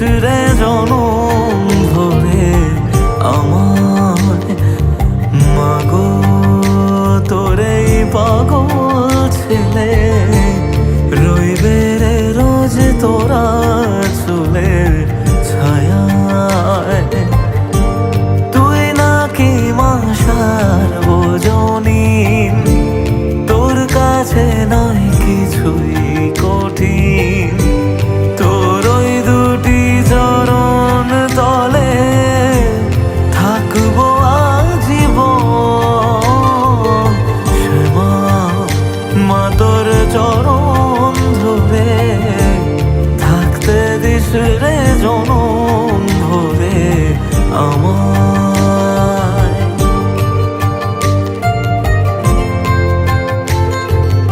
জনম ধরে আমার। মাগো, তোরে পাগল ছেলে, রইবে রে রোজ তোরা চুলের ছায়ায়। তুই নাকি মাসার বোঝনি, তোর কাছে নাই কিছুই কঠিন। চরণ ধরে থাকতে দিস রে জনম।